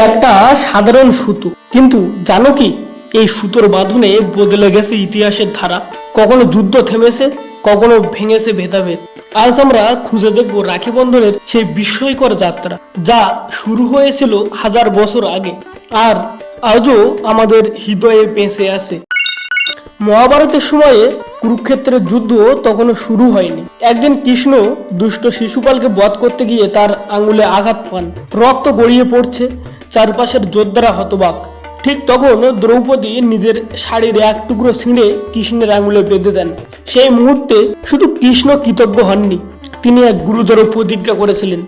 একটা সাধারণ সুতো। কিন্তু জানো কি, এই সুতোর বাঁধনে বদলে গেছে ইতিহাসের ধারা। কখনো যুদ্ধ থেমেছে, কখনো ভেঙেছে ভেদাভেদ। আজ আমরা খুঁজে দেখব রাখি বন্ধনের সেই বিস্ময়কর যাত্রা, যা শুরু হয়েছিল হাজার বছর আগে, আর আজও আমাদের হৃদয়ে বেঁচে আছে। মহাভারতের সময়ে কুরুক্ষেত্রের যুদ্ধ তখনও শুরু হয়নি। একদিন কৃষ্ণ দুষ্ট শিশুপালকে বধ করতে গিয়ে তার আঙুলে আঘাত পান। রক্ত গড়িয়ে পড়ছে চারপাশের যোদ্ধারা হতবাক। ঠিক তখন দ্রৌপদী নিজের শাড়ির এক টুকরো ছিঁড়ে কৃষ্ণের আঙুলে বেঁধে দেন। সেই মুহূর্তে শুধু কৃষ্ণ কৃতজ্ঞ হননি, তিনি এক গুরুতর প্রতিজ্ঞা করেছিলেন,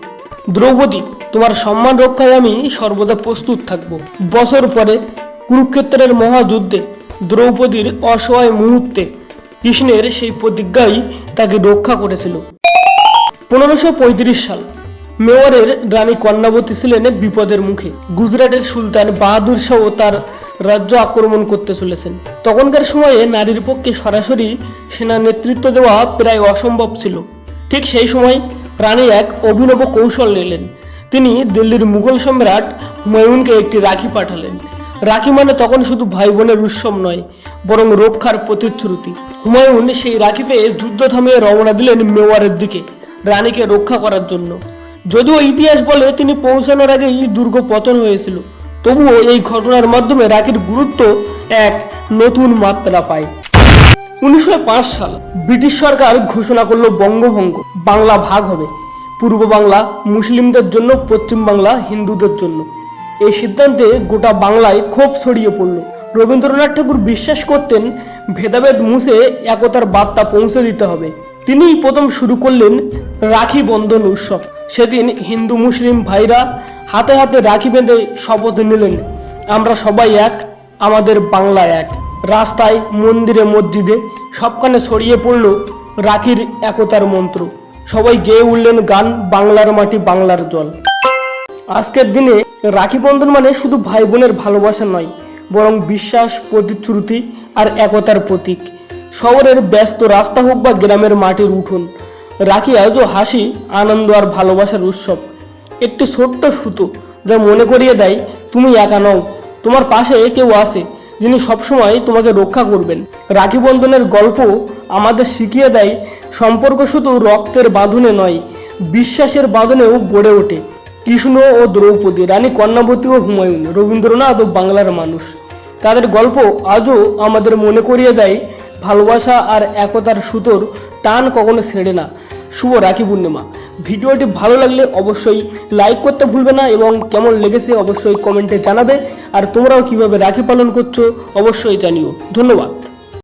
দ্রৌপদী, তোমার সম্মান রক্ষায় আমি সর্বদা প্রস্তুত থাকব। বছর পরে কুরুক্ষেত্রের মহাযুদ্ধে দ্রৌপদীর অসহায় মুহূর্তে কৃষ্ণের সেই প্রতিজ্ঞাই তাকে রক্ষা করেছিল। পনেরোশো সাল মেওয়ারের রানী কন্যাবতী ছিলেন বিপদের মুখে। গুজরাটের সুলতান বাহাদুর শাহ তার রাজ্য আক্রমণ করতে চলেছেন। তখনকার সময়ে নারীর পক্ষে সরাসরি সেনা নেতৃত্ব দেওয়া প্রায় অসম্ভব ছিল। ঠিক সেই সময় রানী এক অভিনব কৌশল নিলেন। তিনি দিল্লির মুঘল সম্রাট হুমায়ুনকে একটি রাখি পাঠালেন। রাখি মানে তখন শুধু ভাই বোনের উৎসব নয়, বরং রক্ষার প্রতিশ্রুতি। হুমায়ুন সেই রাখি পেয়ে যুদ্ধ থামিয়ে রওনা দিলেন মেওয়ারের দিকে, রানীকে রক্ষা করার জন্য। যদিও ইতিহাস বলে তিনি পৌঁছানোর আগেই দুর্গ পতন হয়েছিল। তবুও এই ঘটনার মাধ্যমে রাখির গুরুত্ব এক নতুন মাত্রা পায়। উনিশশো পাঁচ সাল ব্রিটিশ সরকার ঘোষণা করল বঙ্গভঙ্গ, বাংলা ভাগ হবে। পূর্ব বাংলা মুসলিমদের জন্য, পশ্চিম বাংলা হিন্দুদের জন্য। এই সিদ্ধান্তে গোটা বাংলায় ক্ষোভ ছড়িয়ে পড়ল। রবীন্দ্রনাথ ঠাকুর বিশ্বাস করতেন, ভেদাভেদ মুছে একতার বার্তা পৌঁছে দিতে হবে। তিনিই প্রথম শুরু করলেন রাখি বন্ধন উৎসব। সেদিন হিন্দু মুসলিম ভাইরা হাতে হাতে রাখি বেঁধে শপথ নিলেন। আমরা সবাই এক, আমাদের বাংলা এক। রাস্তায়, মন্দিরে, মসজিদে সবখানে ছড়িয়ে পড়ল রাখির একতার মন্ত্র। সবাই গেয়ে উঠলেন গান, বাংলার মাটি, বাংলার জল। আজকের দিনে রাখি বন্ধন মানে শুধু ভাই বোনের ভালোবাসা নয়, বরং বিশ্বাস, প্রতিশ্রুতি আর একতার প্রতীক। শহরের ব্যস্ত রাস্তা হোক বা গ্রামের মাটির উঠোন রাখি আজও হাসি, আনন্দ আর ভালোবাসার উৎসব। একটি ছোট্ট সুতো যা মনে করিয়ে দেয়, তুমি একা নও। তোমার পাশে কেউ আছে, যিনি সবসময় তোমাকে রক্ষা করবেন। রাখি বন্ধনের গল্প আমাদের শিখিয়ে দেয়, সম্পর্ক শুধু রক্তের বাঁধনে নয়, বিশ্বাসের বাঁধনেও গড়ে ওঠে। কৃষ্ণ ও দ্রৌপদী, রানী কন্যাবতী ও হুমায়ুন, রবীন্দ্রনাথ ও বাংলার মানুষ। তাদের গল্প আজও আমাদের মনে করিয়ে দেয়, ভালোবাসা আর একতার সুতোর টান কখনো ছেড়ে না। শুভ রাখি পূর্ণিমা। ভিডিওটি ভালো লাগলে অবশ্যই লাইক করতে ভুলবে না এবং কেমন লেগেছে অবশ্যই কমেন্টে জানাবে। আর তোমরাও কীভাবে রাখি পালন করছ অবশ্যই জানিও। ধন্যবাদ।